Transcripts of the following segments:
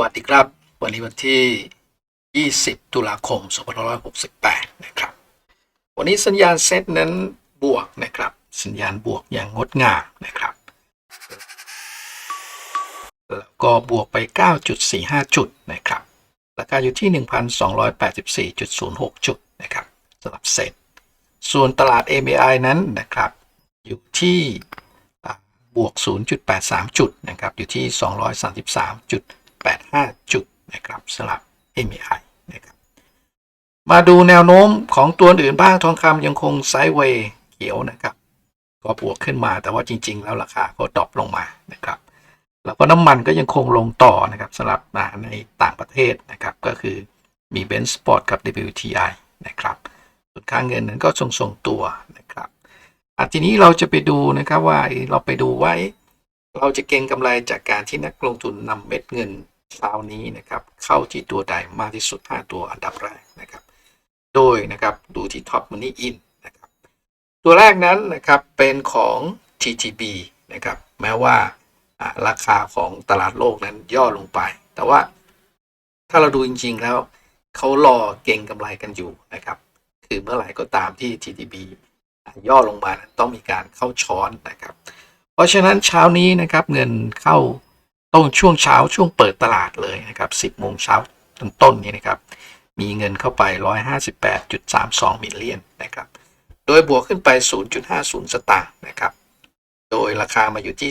วัสดีครับ วันนี้วันที่ 20 ตุลาคม 2568 นะครับ วันนี้สัญญาณเซตนั้นบวกนะครับ สัญญาณบวกอย่างงดงามนะครับ แล้วก็บวกไป 9.45 จุดนะครับ ราคาอยู่ที่ 1,284.06 จุดนะครับสำหรับเซตส่วนตลาด MAI นั้นนะครับ อยู่ที่บวก 0.83 จุดนะครับ อยู่ที่ 233. 1.85 จุดนะครับสำหรับ MAI นะครับมาดูแนวโน้มของตัวอื่นบ้างทองคำยังคงไซด์เวย์เขียวนะครับ ก็บวกขึ้นมาแต่ว่าจริง ๆ แล้วราคาก็ดรอปลงมานะครับแล้วก็น้ำมันก็ยังคงลงต่อนะครับสำหรับในต่างประเทศนะครับ ก็คือมี b e n z Spot กับ WTI นะครับส่วนค่าเงินนั้นก็ทรงๆตัวนะครับอทีนี้เราจะไปดูนะครับว่าเราไปดูว่าเอ๊ะเราจะเก็งกำไรจากการที่นักลงทุนนำเม็ดเงิน เช้านี้นะครับเข้าที่ตัวใดมากที่สุด 5 ตัวอันดับแรกนะครับ โดยนะครับดูที่ Top Money In นะครับตัวแรกนั้นนะครับเป็นของ TTB นะครับแม้ว่าราคาของตลาดโลกนั้นย่อลงไป แต่ว่าถ้าเราดูจริง ๆ แล้วเขารอเก็งกำไรกันอยู่นะครับคือเมื่อไหร่ก็ตามที่ TTB ย่อลงมานั้นต้องมีการเข้าช้อนนะครับ เพราะฉะนั้นเช้านี้นะครับเงินเข้า ต้องช่วงเช้าช่วงเปิดตลาดเลยนะครับ 10โมงเช้าต้นต้นๆนี้นะครับ มีเงินเข้าไป 158.32มิลเลียนนะครับ โดยบวกขึ้นไป 0.50 สตางค์นะครับ โดยราคามาอยู่ที่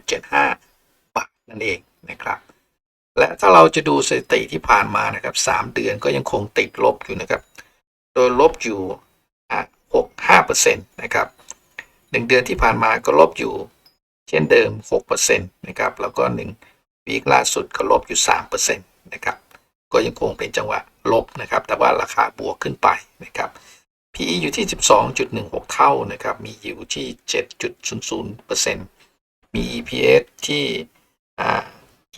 30.75 บาทนั่นเองนะครับ และถ้าเราจะดูสถิติที่ผ่านมานะครับ 3 เดือนก็ยังคงติดลบอยู่นะครับ โดยลบอยู่อะ6 5%นะครับ 1 เดือนที่ผ่านมาก็ลบอยู่ ช่นเดิม 6%นะครับ แล้วก็1วีคล่าสุดก็ลบอยู่ 3%นะครับ ก็ยังคงเป็นจังหวะลบนะครับ แต่ว่าราคาบวกขึ้นไปนะครับ PE อยู่ที่ 12.16 เท่านะครับ มี yield ที่ 7.00%มี EPS ที่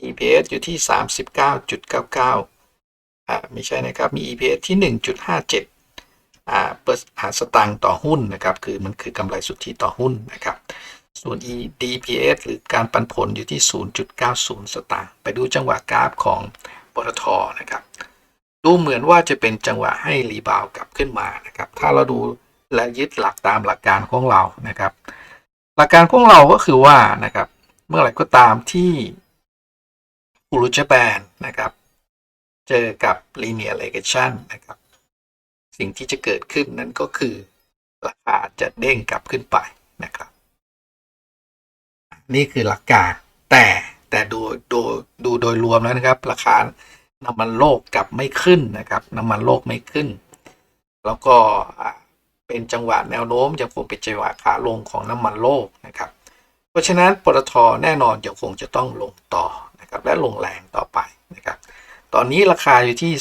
EPS อยู่ที่ 39.99อ่าไม่ใช่นะครับ มี EPS ที่ 1.57อ่าเปอร์อ่าสตางค์ต่อหุ้นนะครับ คือมันคือกำไรสุทธิต่อหุ้นนะครับ ส่วน EDPS หรือการปันผลอยู่ที่ 0.90 สตางค์ ไปดูจังหวะกราฟของปตทนะครับ ดูเหมือนว่าจะเป็นจังหวะให้รีบาวกลับขึ้นมานะครับ ถ้าเราดูและยึดหลักตามหลักการของเรานะครับ หลักการของเราก็คือว่านะครับ เมื่อไหร่ก็ตามที่อุรุจแบนนะครับ เจอกับ linear regression นะครับ สิ่งที่จะเกิดขึ้นนั่นก็คือราคาจะเด้งกลับขึ้นไปนะครับ นี่คือหลักการ แต่แต่ดูดูดูโดยรวมแล้วนะครับ ราคาน้ำมันโลกกลับไม่ขึ้นนะครับ น้ำมันโลกไม่ขึ้น แล้วก็เป็นจังหวะแนวโน้มยังคงเป็นจังหวะขาลงของน้ำมันโลกนะครับ เพราะฉะนั้นปตทแน่นอนยังคงจะต้องลงต่อนะครับ และลงแรงต่อไปนะครับ ตอนนี้ราคาอยู่ที่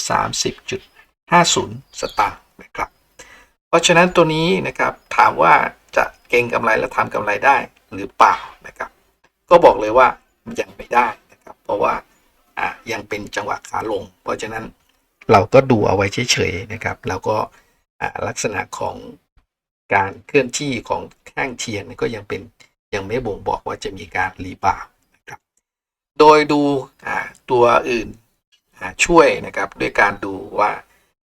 30.50 สตางค์นะครับ เพราะฉะนั้นตัวนี้นะครับถามว่าจะเก็งกำไรและทำกำไรได้หรือเปล่านะครับ ก็บอกเลยว่ายังไม่ได้นะครับ เพราะว่าอะยังเป็นจังหวะขาลง เพราะฉะนั้นเราก็ดูเอาไว้เฉยๆนะครับ แล้วก็อะลักษณะของการเคลื่อนที่ของแท่งเทียนก็ยังเป็นยังไม่บ่งบอกว่าจะมีการรีบาวนะครับ โดยดูอะตัวอื่นช่วยนะครับด้วยการดูว่า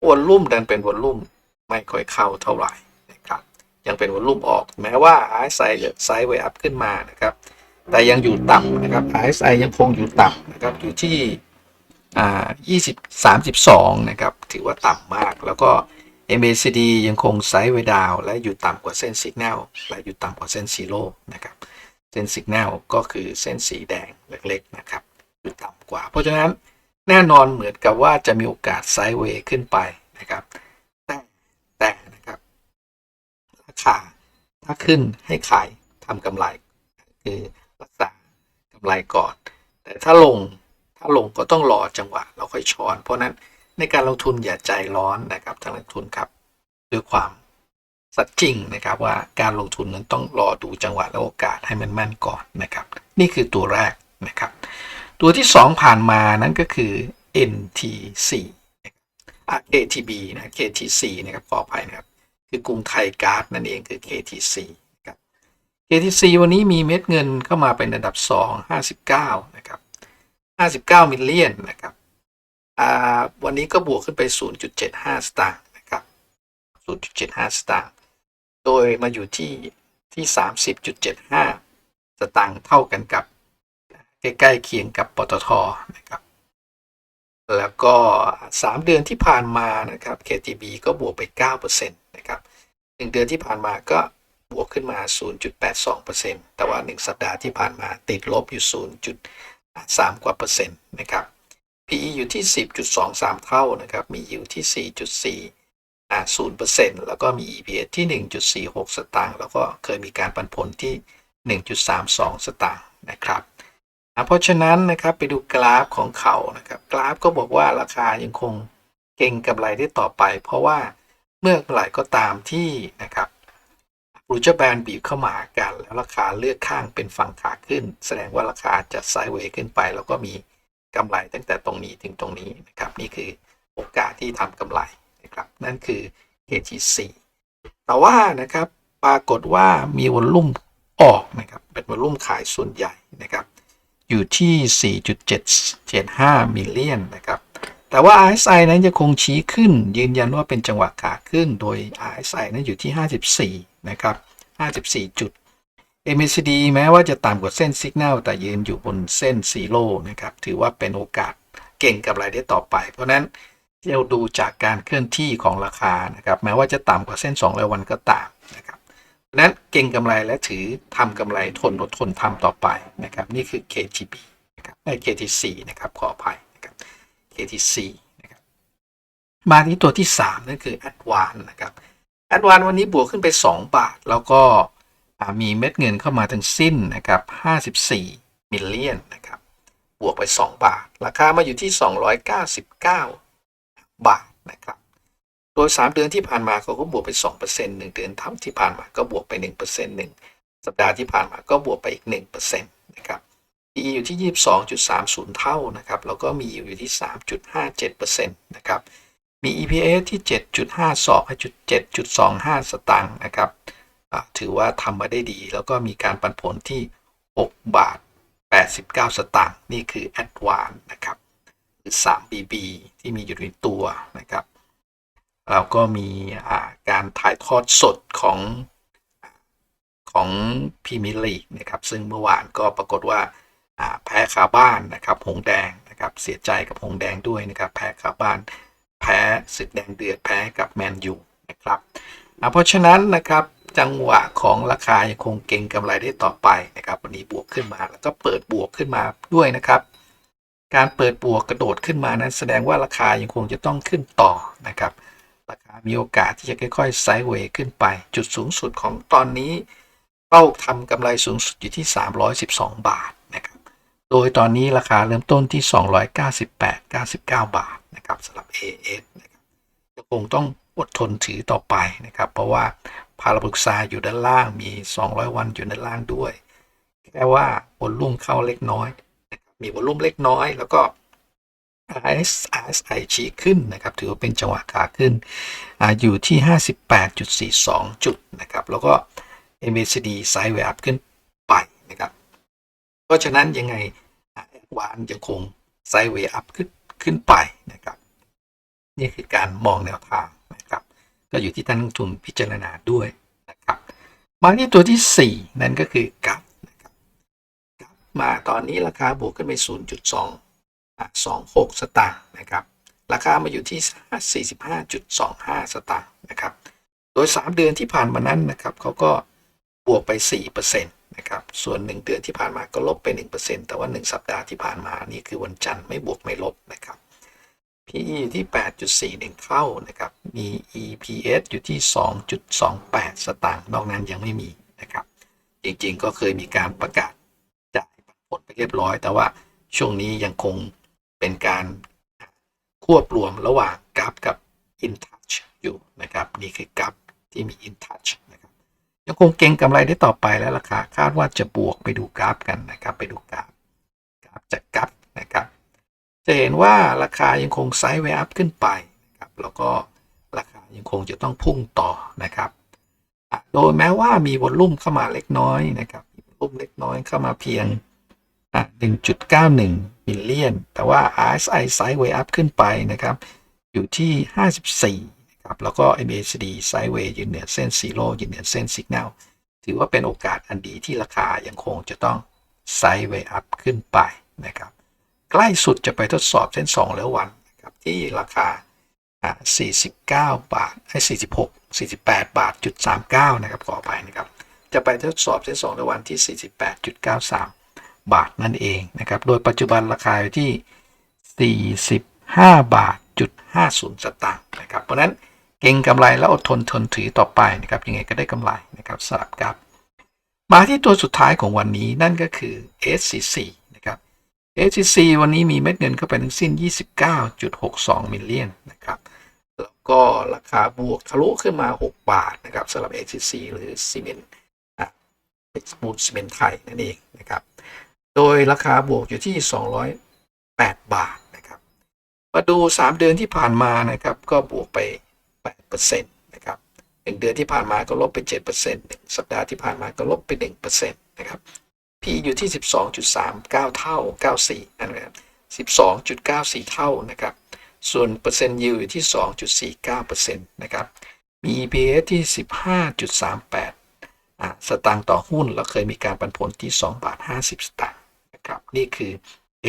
วอลลุ่มดันเป็นวอลลุ่มไม่ค่อยเข้าเท่าไหร่นะครับ ยังเป็นวอลลุ่มออกแม้ว่า RSI จะไซด์เวอัพขึ้นมานะครับ แต่ยังอยู่ต่ำนะครับ RSI ยังคงอยู่ต่ำนะครับอยู่ที่อ่า20 32 นะครับ ถือว่าต่ำมาก แล้วก็ MACD ยังคงไซด์เวดาวและอยู่ต่ำกว่าเส้นสัญญาณและอยู่ต่ำกว่าเส้นซีโร่นะครับ เส้นสัญญาณก็คือเส้นสีแดงเล็กๆนะครับอยู่ต่ำกว่า เพราะฉะนั้นแน่นอนเหมือนกับว่าจะมีโอกาสไซด์เวย์ขึ้นไปนะครับ แต่แต่นะครับราคาถ้าขึ้นให้ขายทำกำไรคือำไรก่อน แต่ถ้าลงถ้าลงก็ต้องรอจังหวะเราค่อยช้อน เพราะนั้นในการลงทุนอย่าใจร้อนนะครับทางลงทุนครับด้วยความสัตย์จริงนะครับว่าการลงทุนนั้นต้องรอดูจังหวะและโอกาสให้มันแม่นก่อนนะครับ นี่คือตัวแรกนะครับ ตัวที่ 2 ผ่านมานั่นก็คือ NTC นะครับอะ KTB นะ KTC นะครับขออภัยนะครับ คือกรุงไทยการ์ดนั่นเองคือ KTC KTC วันนี้มีเม็ดเงินเข้ามาเป็นอันดับ 2 59 นะครับ 59 มิลเลียนนะครับวันนี้ก็บวกขึ้นไป 0.75 สตางค์นะครับ 0.75 สตางค์ โดยมาอยู่ที่ที่ 30.75 สตางค์เท่ากันกับ ใกล้ๆเคียงกับปตทนะครับ แล้วก็ 3 เดือนที่ผ่านมานะครับ KTB ก็บวกไป 9%นะครับ 1 เดือนที่ผ่านมาก็ บวกขึ้นมา 0.82%แต่ว่า 1 สัปดาห์ที่ผ่านมาติดลบอยู่ 0.3 กว่าเปอร์เซ็นต์นะครับ PE อยู่ที่ 10.23 เท่านะครับ มี yield ที่ 4.4อ่า0%แล้วก็มี EPS ที่ 1.46 สตางค์ แล้วก็เคยมีการปันผลที่ 1.32 สตางค์นะครับอ่าเพราะฉะนั้นนะครับไปดูกราฟของเขานะครับกราฟก็บอกว่าราคายังคงเก่งกำไรได้ต่อไป เพราะว่าเมื่อไหร่ก็ตามที่นะครับ รูเจอร์แบนบีบเข้ามากัน แล้วราคาเลือกข้างเป็นฝั่งขาขึ้น แสดงว่าราคาจะไซด์เวย์ขึ้นไป แล้วก็มีกำไรตั้งแต่ตรงนี้ถึงตรงนี้นะครับ นี่คือโอกาสที่ทำกำไรนะครับ นั่นคือ KTC แต่ว่านะครับปรากฏว่ามีวอลลุ่มออกนะครับเป็นวอลลุ่มขายส่วนใหญ่นะครับ อยู่ที่ 4.775 มิลเลียนนะครับแต่ว่า RSI นั้นยังคงชี้ขึ้นยืนยันว่าเป็นจังหวะขาขึ้น โดย RSI นั้นอยู่ที่ 54 นะครับ 54 จุด MACD แม้ว่าจะต่ำกว่าเส้นสัญญาณแต่ยืนอยู่บนเส้นซีโร่นะครับ ถือว่าเป็นโอกาสเก่งกับรายได้ต่อไป เพราะนั้นเราดูจากการเคลื่อนที่ของราคานะครับ แม้ว่าจะต่ำกว่าเส้น2รายวันก็ตามนะครับเพราะนั้นเก่งกำไรและถือทำกำไรทนอดทนทำต่อไปนะครับ นี่คือ KTB นะครับไอ้ KTC นะครับขออภัยนะครับ KTC นะครับมาที่ตัวที่ 3 นั่นคือ Advan นะครับ Advan วันนี้บวกขึ้นไป 2 บาท แล้วก็มีเม็ดเงินเข้ามาทั้งสิ้นนะครับ 54 มิลเลียนนะครับ บวกไป 2 บาท ราคามาอยู่ที่ 299 บาทนะครับ โดย 3 เดือนที่ผ่านมาเขาก็บวกไป 2% 1 เดือนทั้งที่ผ่านมาก็บวกไป 1% 1 สัปดาห์ที่ผ่านมาก็บวกไปอีก 1%นะครับ PE อยู่ที่ 22.30 เท่านะครับ แล้วก็มีอยู่ที่ 3.57%นะครับ มี EPS ที่ 7.52จุด7.25 สตางค์นะครับถือว่าทำมาได้ดี แล้วก็มีการปันผลที่ 6 บาท 89 สตางค์นี่คือ Advance นะครับหรือ 3BB ที่มีอยู่ในตัวนะครับแล้วก็มีการถ่ายทอดสดของของพีมียร์ลีกนะครับซึ่งเมื่อวานก็ปรากฏว่าแพ้คาบ้านนะครับหงแดงนะครับเสียใจกับหงแดงด้วยนะครับแพ้คาบ้าน แพ้ศึกแดงเดือดแพ้กับแมนยูนะครับเพราะฉะนั้นนะครับจังหวะของราคายังคงเก่งกำไรได้ต่อไปนะครับ วันนี้บวกขึ้นมาแล้วก็เปิดบวกขึ้นมาด้วยนะครับ การเปิดบวกกระโดดขึ้นมานั้นแสดงว่าราคายังคงจะต้องขึ้นต่อนะครับ ราคามีโอกาสที่จะค่อยๆไซด์เวย์ขึ้นไป จุดสูงสุดของตอนนี้เป้าทำกำไรสูงสุดอยู่ที่ 312 บาทนะครับ โดยตอนนี้ราคาเริ่มต้นที่ 298 99 บาทนะครับ สำหรับ AS นะครับยังคงต้องอดทนถือต่อไปนะครับ เพราะว่าพาราบุกซายอยู่ด้านล่างมี 200 วันอยู่ด้านล่างด้วย แค่ว่าวอลลุ่มเข้าเล็กน้อย มีวอลลุ่มเล็กน้อย แล้วก็ RSI ชี้ขึ้นนะครับ ถือว่าเป็นจังหวะขาขึ้นออยู่ที่ 58.42 จุดนะครับ แล้วก็ MACD ไซด์เวย์อัพขึ้นไปนะครับ เพราะฉะนั้นยังไงวานยังคงไซด์เวย์อัพขึ้นขึ้นไปนะครับ นี่คือการมองแนวทางนะครับก็อยู่ที่ท่านนักลงทุนพิจารณาด้วยนะครับมาที่ตัวที่ 4 นั่นก็คือกับนะครับกับมาตอนนี้ราคาบวกขึ้นไป 0.2 26 สตางค์นะครับราคามาอยู่ที่ 45.25 สตางค์นะครับโดย 3 เดือนที่ผ่านมานั้นนะครับเขาก็บวกไป4%นะครับส่วน 1 เดือนที่ผ่านมาก็ลบไป 1%แต่ว่า 1 สัปดาห์ที่ผ่านมานี่คือวันจันทร์ไม่บวกไม่ลบนะครับ PE อยู่ที่ 8.41เท่านะครับ มี EPS อยู่ที่ 2.28 สตางค์ นอกนั้นยังไม่มีนะครับ จริงๆ ก็เคยมีการประกาศจ่ายปันผลไปเรียบร้อย แต่ว่าช่วงนี้ยังคงเป็นการควบรวมระหว่างกราฟกับ InTouch อยู่นะครับ นี่คือกราฟที่มี InTouch นะครับ ยังคงเก็งกำไรได้ต่อไปและราคาคาดว่าจะบวกไปดูกราฟกันนะครับ ไปดูกราฟ กราฟจากกราฟนะครับ จะเห็นว่าราคายังคงไซด์เวอัพขึ้นไปนะครับแล้วก็ราคายังคงจะต้องพุ่งต่อนะครับโดยแม้ว่ามีวอลลุ่มเข้ามาเล็กน้อยนะครับวอลลุ่มเล็กน้อยเข้ามาเพียงอะ1.91มิลเลียน แต่ว่า RSI Sideway Up ขึ้นไปนะครับ อยู่ที่ 54นะครับแล้วก็ MACD Sideway ยืนเหนือเส้นซีโร่ยืนเหนือเส้นสัญญาณถือว่าเป็นโอกาสอันดีที่ราคายังคงจะต้อง Sideway Up ขึ้นไปนะครับ ใกล้สุดจะไปทดสอบเส้น 2 แล้ววันนะครับที่ราคา 49 บาทให้46 48 บาทจุด39 นะครับขออภัยนะครับ จะไปทดสอบเส้น 2 แล้ววันที่ 48.93 บาทนั่นเองนะครับ โดยปัจจุบันราคาอยู่ที่ 45 บาทจุด50 สตางค์นะครับ เพราะฉะนั้นเก่งกำไรแล้วอดทนทนถือต่อไปนะครับยังไงก็ได้กำไรนะครับสลับกับ มาที่ตัวสุดท้ายของวันนี้นั่นก็คือ SCC นะครับ SCC วันนี้มีเม็ดเงินเข้าไปทั้งสิ้น 29.62 มิลเลียนนะครับ แล้วก็ราคาบวกทะลุขึ้นมา 6 บาทนะครับสำหรับ SCC หรือซีเมนต์อะมูลซีเมนต์ไทยนั่นเองนะครับ โดยราคาบวกอยู่ที่ 208 บาทนะครับ มาดู 3 เดือนที่ผ่านมานะครับ ก็บวกไป 8%นะครับหนึ่งเดือนที่ผ่านมาก็ลบไป7%หนึ่งสัปดาห์ที่ผ่านมาก็ลบไป 1%นะครับ P อยู่ที่ 12.39 เท่า 94นะครับ12.94 เท่านะครับ ส่วนเปอร์เซ็นต์ยิวอยู่ที่ 2.49%นะครับ มี EPS ที่ 15.38อ่าสตางค์ต่อหุ้นแล้วเคยมีการปันผลที่ 2 บาท 50 สตางค์นะครับ นี่คือ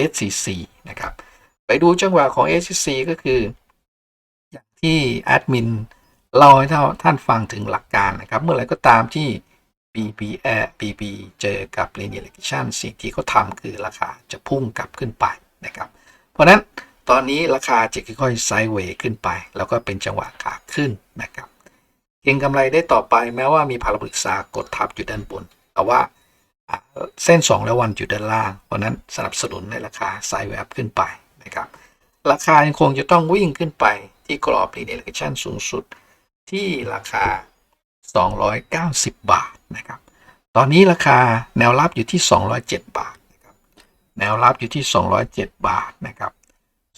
SCC นะครับ ไปดูจังหวะของ SCC ก็คือ อย่างที่แอดมินเล่าให้ท่านฟังถึงหลักการนะครับ เมื่อไรก็ตามที่ BB เอ่อ BB เจอกับ linear regression สิ่งที่เขาทำคือราคาจะพุ่งกลับขึ้นไปนะครับ เพราะนั้นตอนนี้ราคาจะค่อยๆไซด์เวย์ขึ้นไป แล้วก็เป็นจังหวะขาขึ้นนะครับ เก็งกำไรได้ต่อไปแม้ว่ามีพาราบริกษากดทับอยู่ด้านบน แต่ว่าเส้น 2 และวันอยู่ด้านล่าง เพราะฉะนั้นสนับสนุนในราคาไซด์เวย์ขึ้นไปนะครับ ราคายังคงจะต้องวิ่งขึ้นไปที่กรอบ linear regression สูงสุดที่ราคา 290 บาทนะครับ ตอนนี้ราคาแนวรับอยู่ที่ 207 บาทนะครับ แนวรับอยู่ที่ 207 บาทนะครับ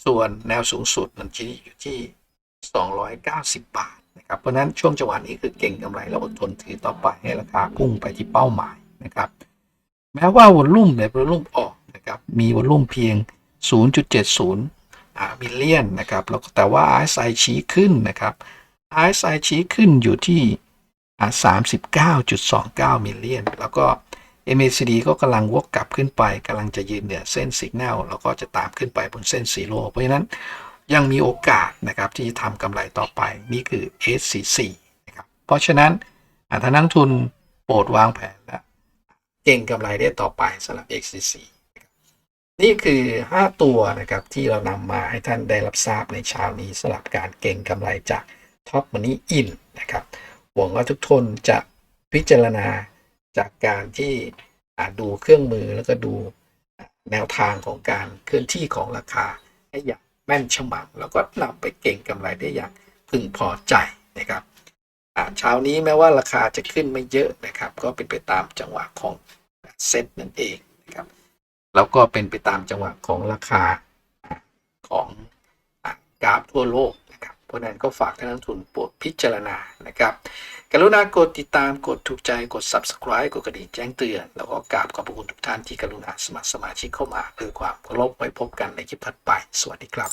ส่วนแนวสูงสุดมันชี้อยู่ที่ 290 บาทนะครับ เพราะนั้นช่วงจังหวะนี้คือเก่งกำไรแล้วอดทนถือต่อไปให้ราคาพุ่งไปที่เป้าหมายนะครับ แม้ว่าวอลลุ่มในวอลลุ่มออกนะครับ มีวอลลุ่มเพียง 0.70มิลเลียนนะครับ แล้วแต่ว่า RSI ชี้ขึ้นนะครับ RSI ชี้ขึ้นอยู่ที่ 39.29 มิลเลียน แล้วก็ MACD ก็กำลังวกกลับขึ้นไปกำลังจะยืนเหนือเส้นสัญญาณแล้วก็จะตามขึ้นไปบนเส้นซีโรเพราะฉะนั้นยังมีโอกาสนะครับที่จะทำกำไรต่อไปนี่คือ SCC นะครับเพราะฉะนั้นถ้านักทุนโปรดวางแผนและเก่งกำไรได้ต่อไปสำหรับ XCC นี่คือ 5 ตัวนะครับที่เรานำมาให้ท่านได้รับทราบในเช้านี้สำหรับการเก่งกำไรจาก Top Money In นะครับ หวังว่าทุกคนจะพิจารณาจากการที่ดูเครื่องมือแล้วก็ดูแนวทางของการเคลื่อนที่ของราคาให้อย่างแม่นฉมังแล้วก็นำไปเก่งกำไรได้อย่างพึงพอใจนะครับอ่าเช้านี้แม้ว่าราคาจะขึ้นไม่เยอะนะครับ ก็เป็นไปตามจังหวะของเซ็ตนั่นเองนะครับแล้วก็เป็นไปตามจังหวะของราคาของกราฟทั่วโลก ราะนั้นก็ฝากท่านนักทุนโปรดพิจารณานะครับ กรุณากดติดตามกดถูกใจกด subscribe กดกระดิ่งแจ้งเตือน แล้วก็กราบขอบพระคุณทุกท่านที่กรุณาสมัครสมาชิกเข้ามาเพื่อความเคารพไว้พบกันในคลิปถัดไป สวัสดีครับ